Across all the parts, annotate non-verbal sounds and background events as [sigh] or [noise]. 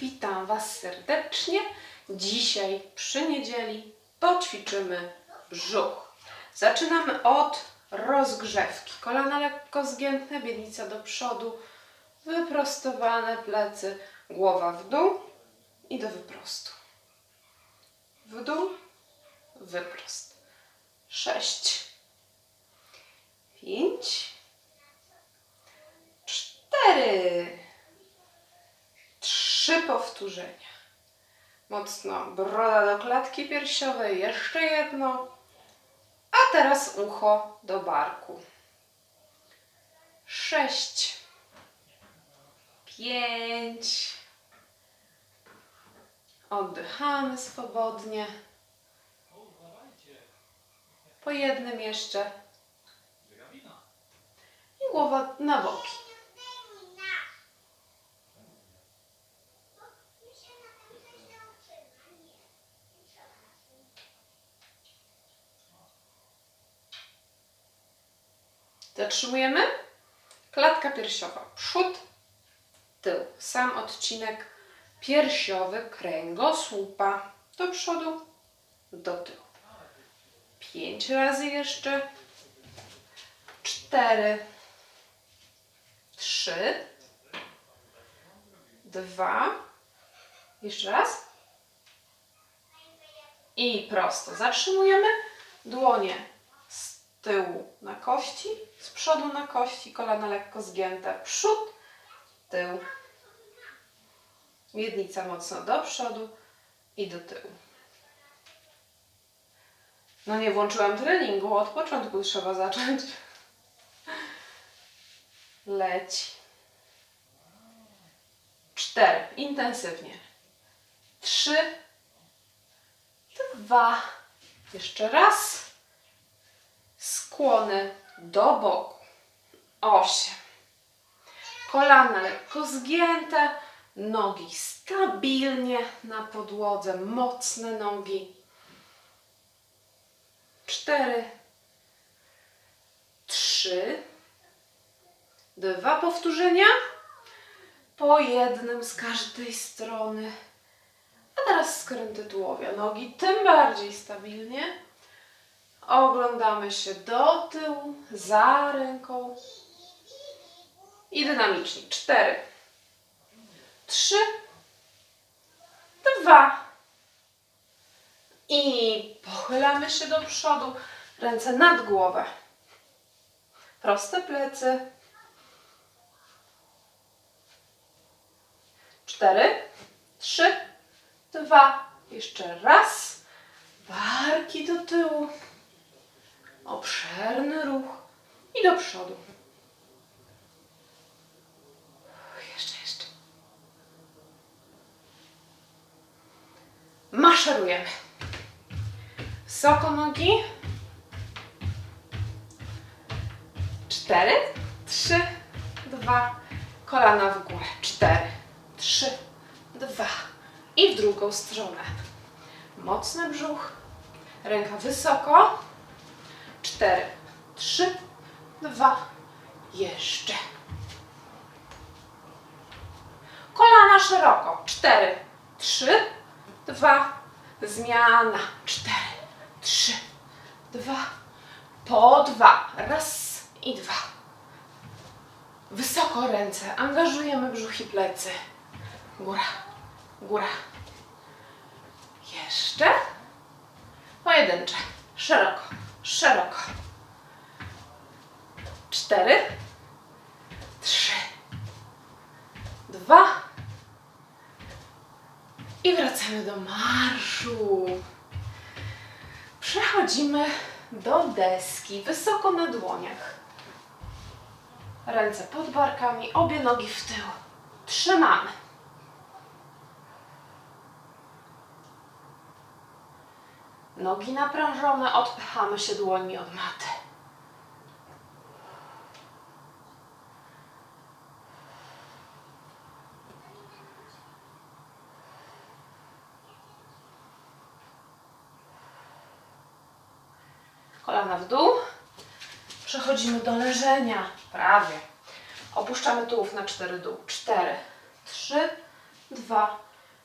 Witam Was serdecznie. Dzisiaj przy niedzieli poćwiczymy brzuch. Zaczynamy od rozgrzewki. Kolana lekko zgiętne, biednica do przodu, wyprostowane plecy, głowa w dół i do wyprostu. W dół, wyprost. Sześć, pięć, cztery, trzy powtórzenia. Mocno broda do klatki piersiowej, jeszcze jedno. A teraz ucho do barku. Sześć, pięć. Oddychamy swobodnie. Po jednym jeszcze. I głowa na boki. Zatrzymujemy. Klatka piersiowa. Przód, tył. Sam odcinek piersiowy kręgosłupa. Do przodu, do tyłu. Pięć razy jeszcze. Cztery. Trzy. Dwa. Jeszcze raz. I prosto. Zatrzymujemy. Dłonie kości, z przodu na kości, kolana lekko zgięte. Przód, tył. Miednica mocno do przodu i do tyłu. No nie włączyłam treningu, od początku trzeba zacząć. Leci. Cztery. Intensywnie. Trzy. Dwa. Jeszcze raz. Skłony do boku. Osiem. Kolana lekko zgięte. Nogi stabilnie na podłodze. Mocne nogi. Cztery. Trzy. Dwa powtórzenia. Po jednym z każdej strony. A teraz skręty tułowia. Nogi tym bardziej stabilnie. Oglądamy się do tyłu, za ręką. I dynamicznie. Cztery. Trzy. Dwa. I pochylamy się do przodu. Ręce nad głowę. Proste plecy. Cztery. Trzy. Dwa. Jeszcze raz. Barki do tyłu. Obszerny ruch. I do przodu. Jeszcze, jeszcze. Maszerujemy. Wysoko nogi. Cztery, trzy, dwa. Kolana w górę. Cztery, trzy, dwa. I w drugą stronę. Mocny brzuch. Ręka wysoko. Cztery, trzy, dwa. Jeszcze. Kolana szeroko. Cztery, trzy, dwa. Zmiana. Cztery, trzy, dwa. Po dwa. Raz i dwa. Wysoko ręce. Angażujemy brzuch i plecy. Góra, góra. Jeszcze. Pojedyncze. Szeroko, szeroko. Cztery. Trzy. Dwa. I wracamy do marszu. Przechodzimy do deski, wysoko na dłoniach. Ręce pod barkami, obie nogi w tył. Trzymamy. Nogi naprężone, odpychamy się dłońmi od maty. Kolana w dół. Przechodzimy do leżenia. Prawie. Opuszczamy tułów na cztery dół. Cztery, trzy, dwa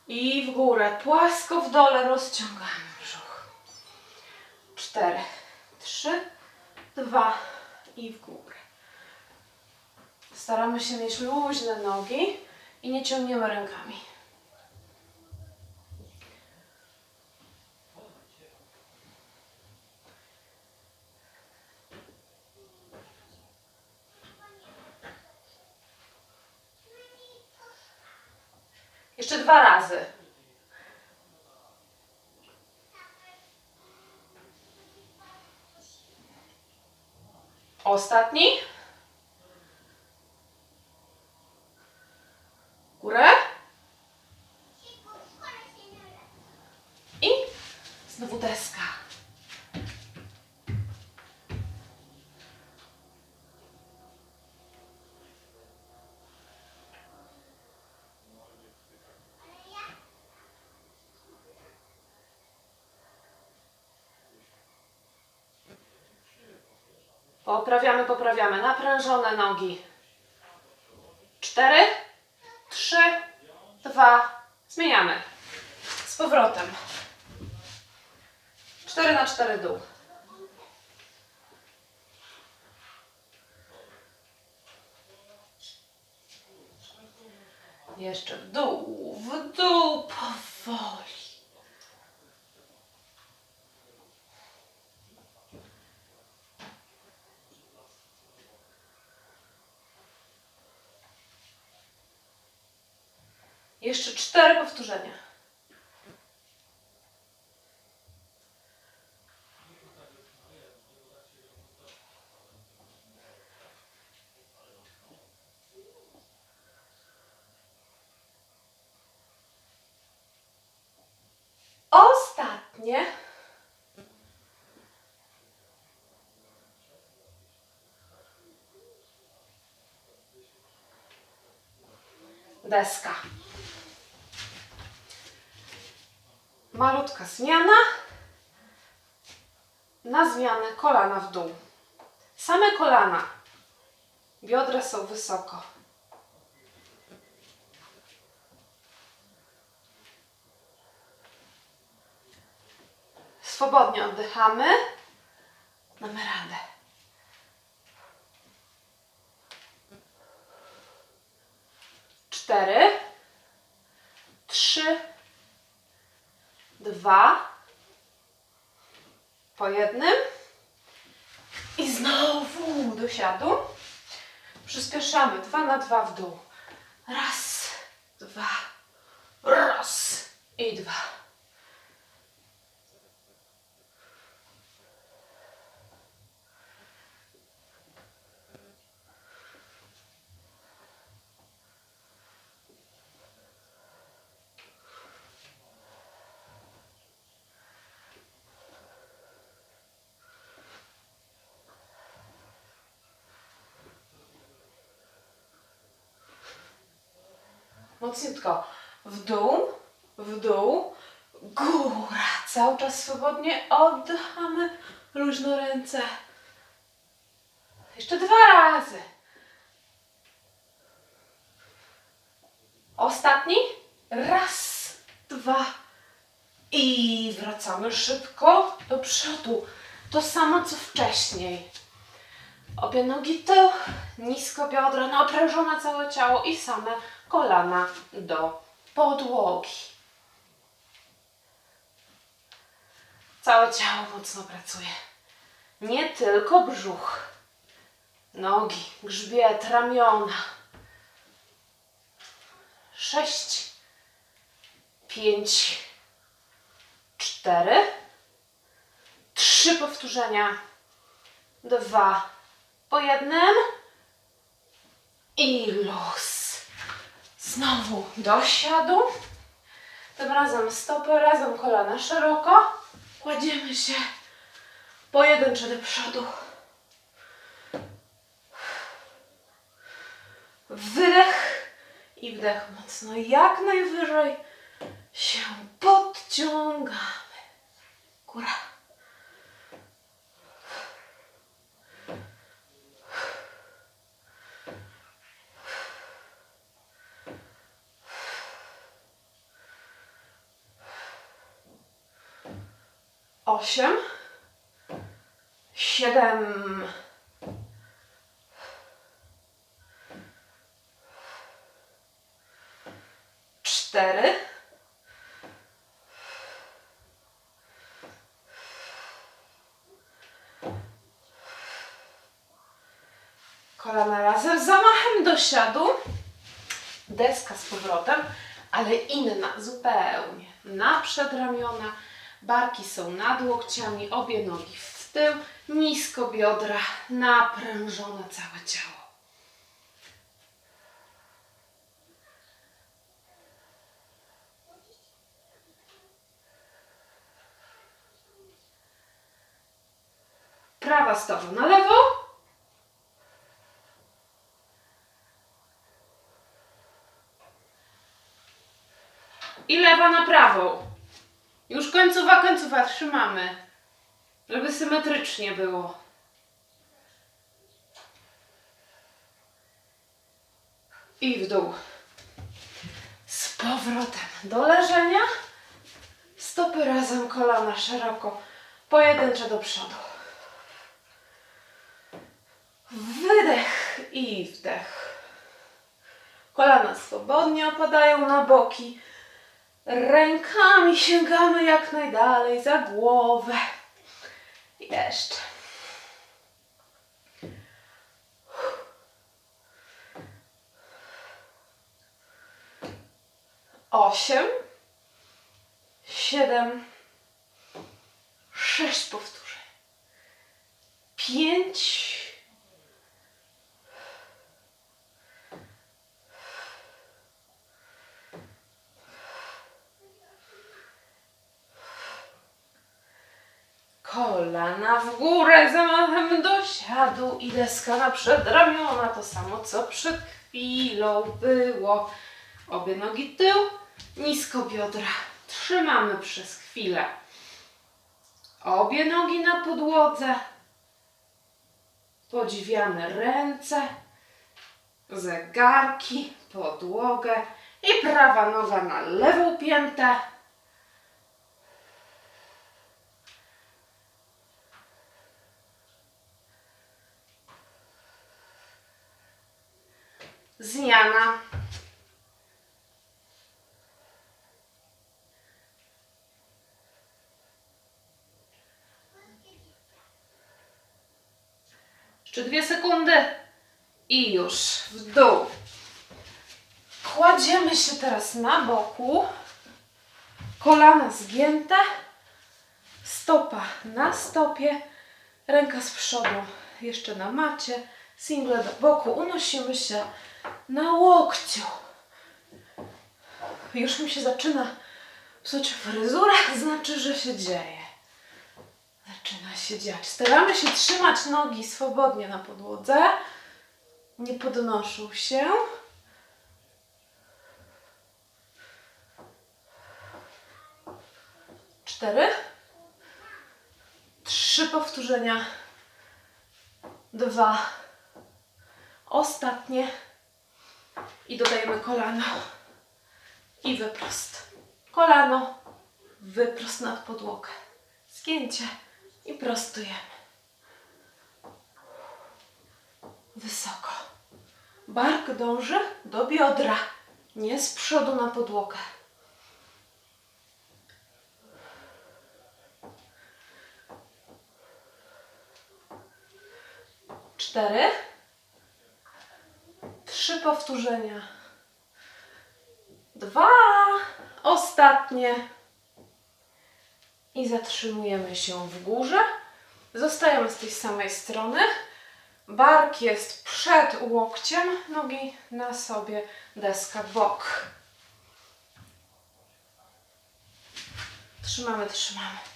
i w górę. Płasko w dole rozciągamy 4, 3, 2 i w górę. Staramy się mieć luźne nogi i nie ciągniemy rękami. Jeszcze dwa razy. Ostatni. Górę. I znowu deska. Poprawiamy, poprawiamy. Naprężone nogi. Cztery, trzy, dwa. Zmieniamy. Z powrotem. Cztery na cztery dół. Jeszcze w dół, w dół, powoli. Jeszcze cztery powtórzenia. Ostatnie. Deska. Malutka zmiana. Na zmianę kolana w dół. Same kolana. Biodra są wysoko. Swobodnie oddychamy. Mamy radę. Cztery. Trzy dwa, po jednym i znowu do siadu. Przyspieszamy, dwa na dwa w dół. Raz, dwa, raz i dwa. Mocniutko. W dół, w dół, góra. Cały czas swobodnie oddychamy. Luźno ręce. Jeszcze dwa razy. Ostatni. Raz, dwa. I wracamy szybko do przodu. To samo co wcześniej. Obie nogi tył, nisko biodra, naprężone całe ciało i same kolana do podłogi. Całe ciało mocno pracuje. Nie tylko brzuch. Nogi, grzbiet, ramiona. Sześć, pięć, cztery, trzy powtórzenia, dwa po jednym i luz. Znowu do siadu. Tym razem stopy, razem kolana szeroko. Kładziemy się pojedynczo do przodu. Wydech i wdech mocno. Jak najwyżej się podciągamy. Góra. Osiem, siedem, cztery, kolana razem, zamachem do siadu, deska z powrotem, ale inna zupełnie. Na przedramiona, barki są nad łokciami, obie nogi w tył, nisko biodra, naprężone całe ciało. Prawa stopa na lewo, i lewa na prawą. Już końcowa, końcowa trzymamy, żeby symetrycznie było. I w dół. Z powrotem do leżenia. Stopy razem, kolana szeroko, pojedyncze do przodu. Wydech i wdech. Kolana swobodnie opadają na boki. Rękami sięgamy jak najdalej za głowę. Jeszcze. Osiem, siedem, sześć powtórzeń. Pięć, Kolana w górę, zamachem do siadu i deska na przedramiona. To samo co przed chwilą było. Obie nogi tył, nisko biodra. Trzymamy przez chwilę. Obie nogi na podłodze. Podziwiamy ręce, zegarki, podłogę i prawa noga na lewą piętę. Zmiana. Jeszcze dwie sekundy. I już w dół. Kładziemy się teraz na boku. Kolana zgięte. Stopa na stopie. Ręka z przodu jeszcze na macie. Single do boku. Unosimy się na łokciu. Już mi się zaczyna psuć fryzura, [laughs] znaczy, że się dzieje. Zaczyna się dziać. Staramy się trzymać nogi swobodnie na podłodze. Nie podnoszą się. Cztery. Trzy powtórzenia. Dwa. Ostatnie. I dodajemy kolano. I wyprost. Kolano. Wyprost nad podłogę. Zgięcie. I prostujemy. Wysoko. Bark dąży do biodra. Nie z przodu na podłogę. Cztery. Trzy powtórzenia. Dwa. Ostatnie. I zatrzymujemy się w górze. Zostajemy z tej samej strony. Bark jest przed łokciem, nogi na sobie, deska bok. Trzymamy, trzymamy.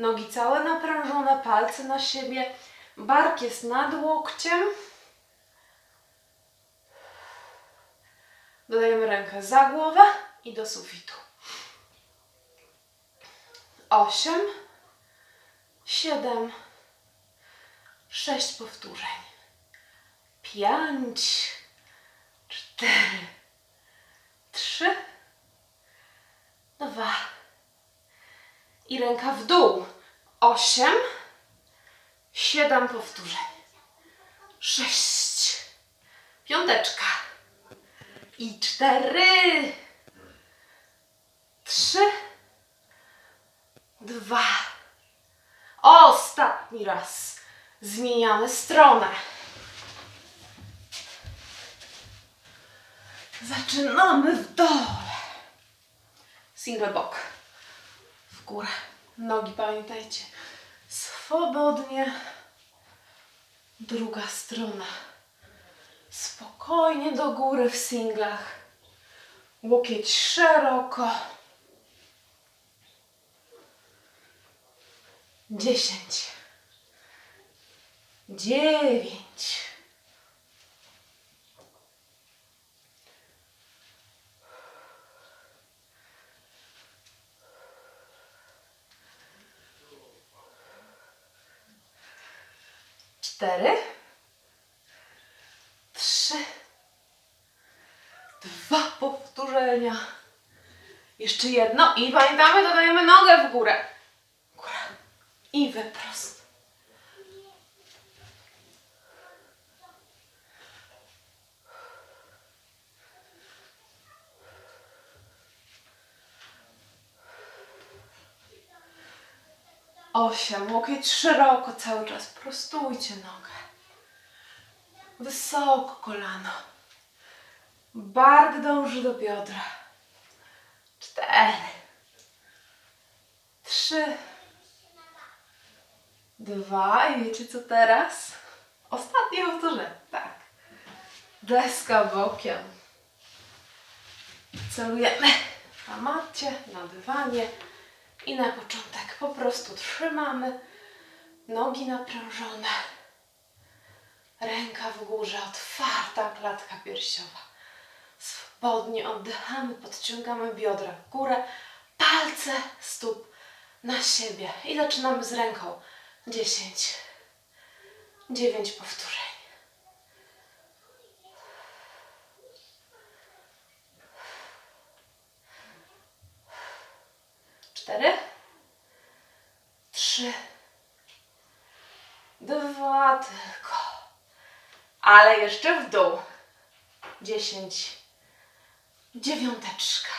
Nogi całe naprężone, palce na siebie. Bark jest nad łokciem. Dodajemy rękę za głowę i do sufitu. Osiem, siedem, sześć powtórzeń. Pięć, cztery, Trzy, dwa i ręka w dół. Osiem, siedem powtórzeń. Sześć, piąteczka i cztery, trzy, dwa. Ostatni raz. Zmieniamy stronę. Zaczynamy w dole. Single bok. Górę. Nogi pamiętajcie. Swobodnie. Druga strona. Spokojnie do góry w singlach. Łokieć szeroko. Dziesięć. Dziewięć. Cztery. Trzy. Dwa powtórzenia. Jeszcze jedno i pamiętamy, dodajemy nogę w górę. I wyprost. Osiem. Łokieć szeroko cały czas. Prostujcie nogę. Wysoko kolano. Bark dąży do biodra. Cztery. Trzy. Dwa. I wiecie co teraz? Ostatnie powtórzę. Tak. Deska bokiem. Celujemy na macie, na dywanie. I na początek po prostu trzymamy. Nogi naprężone. Ręka w górze, otwarta klatka piersiowa. Swobodnie oddychamy, podciągamy biodra w górę, palce stóp na siebie. I zaczynamy z ręką. 10, 9 powtórzeń. Cztery, trzy, dwa tylko. Ale jeszcze w dół. Dziesięć. Dziewiąteczka.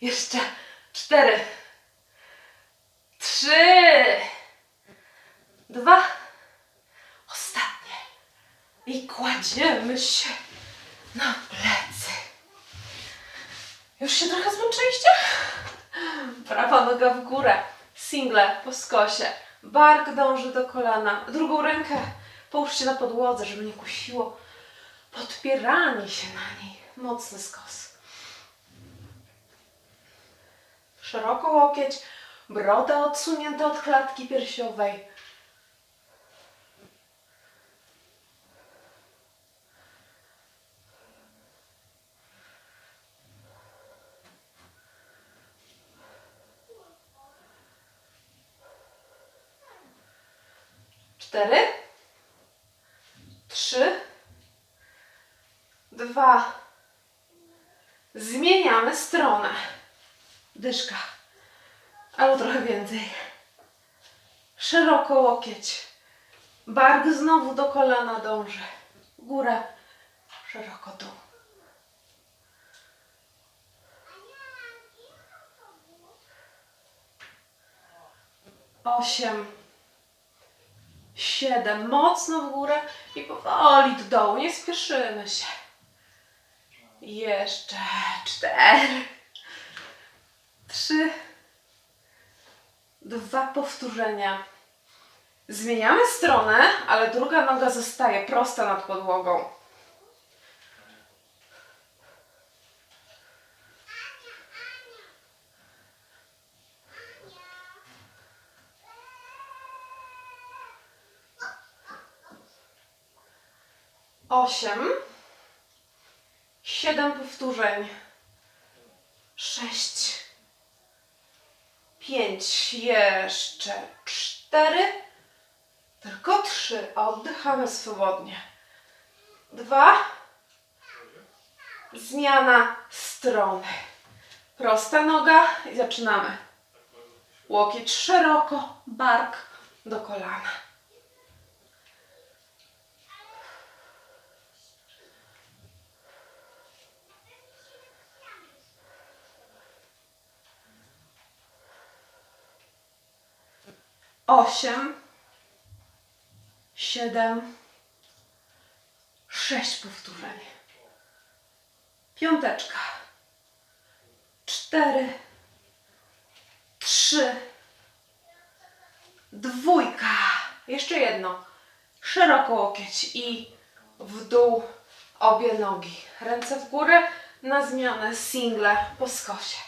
Jeszcze cztery. Trzy. Dwa. Ostatnie. I kładziemy się na plecy. Już się trochę zmęczyliście? Prawa noga w górę. Single po skosie. Bark dąży do kolana. Drugą rękę połóżcie na podłodze, żeby nie kusiło. Podpieranie się na niej. Mocny skos. Szeroko łokieć. Broda odsunięta od klatki piersiowej. Cztery, trzy, dwa. Zmieniamy stronę. Dyszka. Albo trochę więcej. Szeroko łokieć. Bark znowu do kolana dąży. Góra. Szeroko dół. Osiem siedem, mocno w górę i powoli do dołu, nie spieszymy się. Jeszcze cztery, trzy, dwa powtórzenia. Zmieniamy stronę, ale druga noga zostaje prosta nad podłogą. Osiem, siedem powtórzeń, sześć, pięć, jeszcze cztery, tylko trzy. Oddychamy swobodnie. Dwa. Zmiana strony. Prosta noga i zaczynamy. Łokieć szeroko, bark do kolana. Osiem, siedem, sześć powtórzeń. Piąteczka. Cztery, trzy, dwójka. Jeszcze jedno. Szeroko łokieć i w dół obie nogi. Ręce w górę na zmianę single po skosie.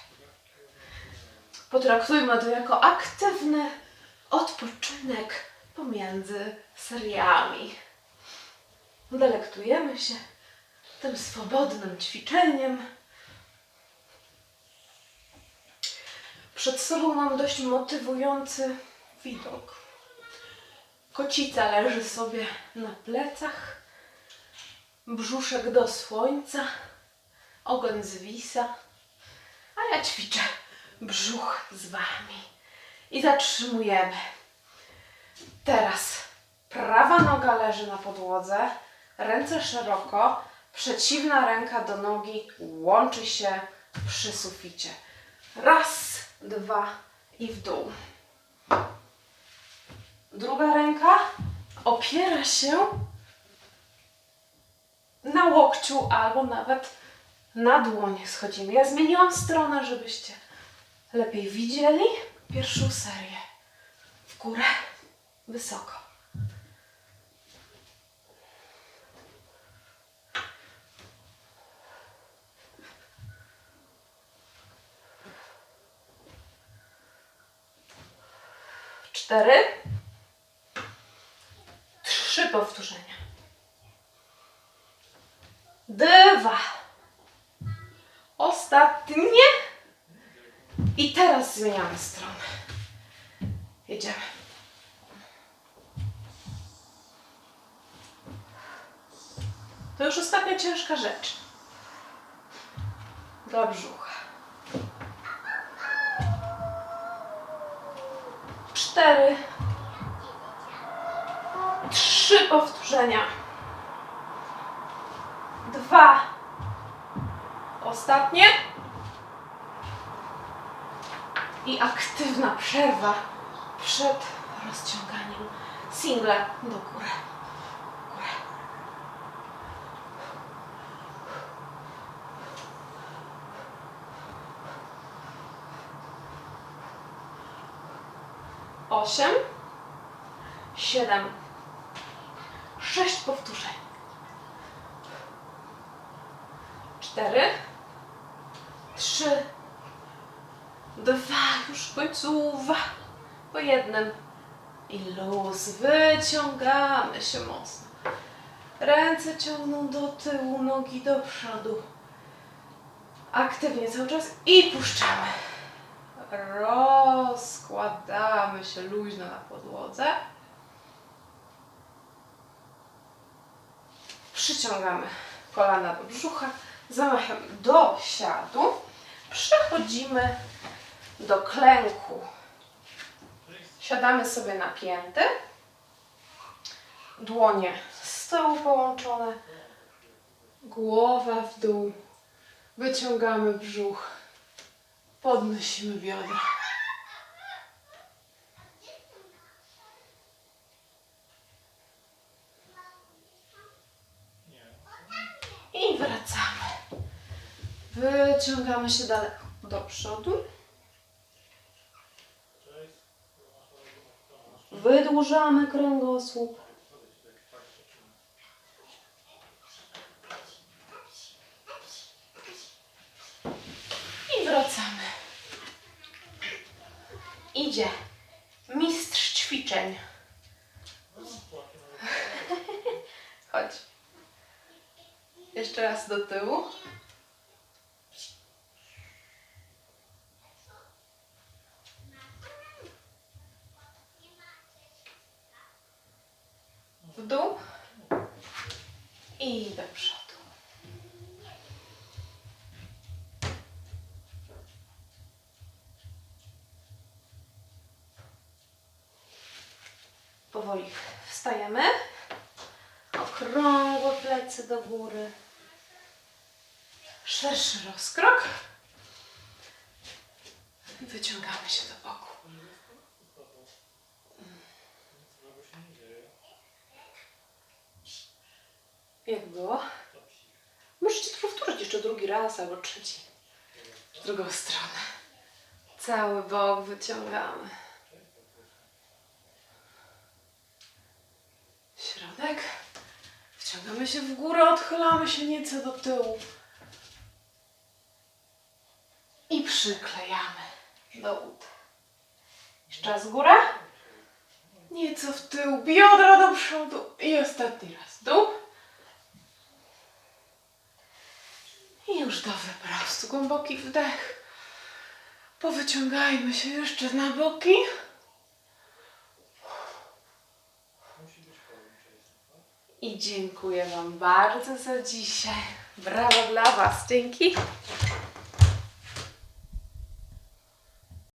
Potraktujmy to jako aktywny odpoczynek pomiędzy seriami. Delektujemy się tym swobodnym ćwiczeniem. Przed sobą mam dość motywujący widok. Kocica leży sobie na plecach, brzuszek do słońca, ogon zwisa, a ja ćwiczę brzuch z wami. I zatrzymujemy. Teraz prawa noga leży na podłodze, ręce szeroko, przeciwna ręka do nogi łączy się przy suficie. Raz, dwa i w dół. Druga ręka opiera się na łokciu albo nawet na dłonie schodzimy. Ja zmieniłam stronę, żebyście lepiej widzieli pierwszą serię. W górę, wysoko. Cztery. Trzy powtórzenia. Dwa. Ostatnie. I teraz zmieniamy stronę. Jedziemy. To już ostatnia ciężka rzecz. Dla brzucha. Cztery. Trzy powtórzenia. Dwa. Ostatnie. I aktywna przerwa przed rozciąganiem. Single do góry. Górę. Osiem, siedem, sześć powtórzeń. Cztery, trzy, dwa, końcówa. Po jednym. I luz. Wyciągamy się mocno. Ręce ciągną do tyłu, nogi do przodu. Aktywnie cały czas i puszczamy. Rozkładamy się luźno na podłodze. Przyciągamy kolana do brzucha, zamachem do siadu. Przechodzimy do klęku. Siadamy sobie na pięty. Dłonie z tyłu połączone. Głowa w dół. Wyciągamy brzuch. Podnosimy biodra. I wracamy. Wyciągamy się dalej do przodu. Wydłużamy kręgosłup. I wracamy. Idzie mistrz ćwiczeń. Chodź. Jeszcze raz do tyłu. Powoli wstajemy. Okrągłe plecy do góry. Szerszy rozkrok. Wyciągamy się do boku. Jak było? Możecie to powtórzyć jeszcze drugi raz albo trzeci. W drugą stronę. Cały bok wyciągamy. Środek. Wciągamy się w górę, odchylamy się nieco do tyłu. I przyklejamy do ud. Jeszcze raz góra. Nieco w tył, biodra do przodu. I ostatni raz dół. I już do wyprostu. Głęboki wdech. Powyciągajmy się jeszcze na boki. I dziękuję Wam bardzo za dzisiaj. Brawo dla Was. Dzięki.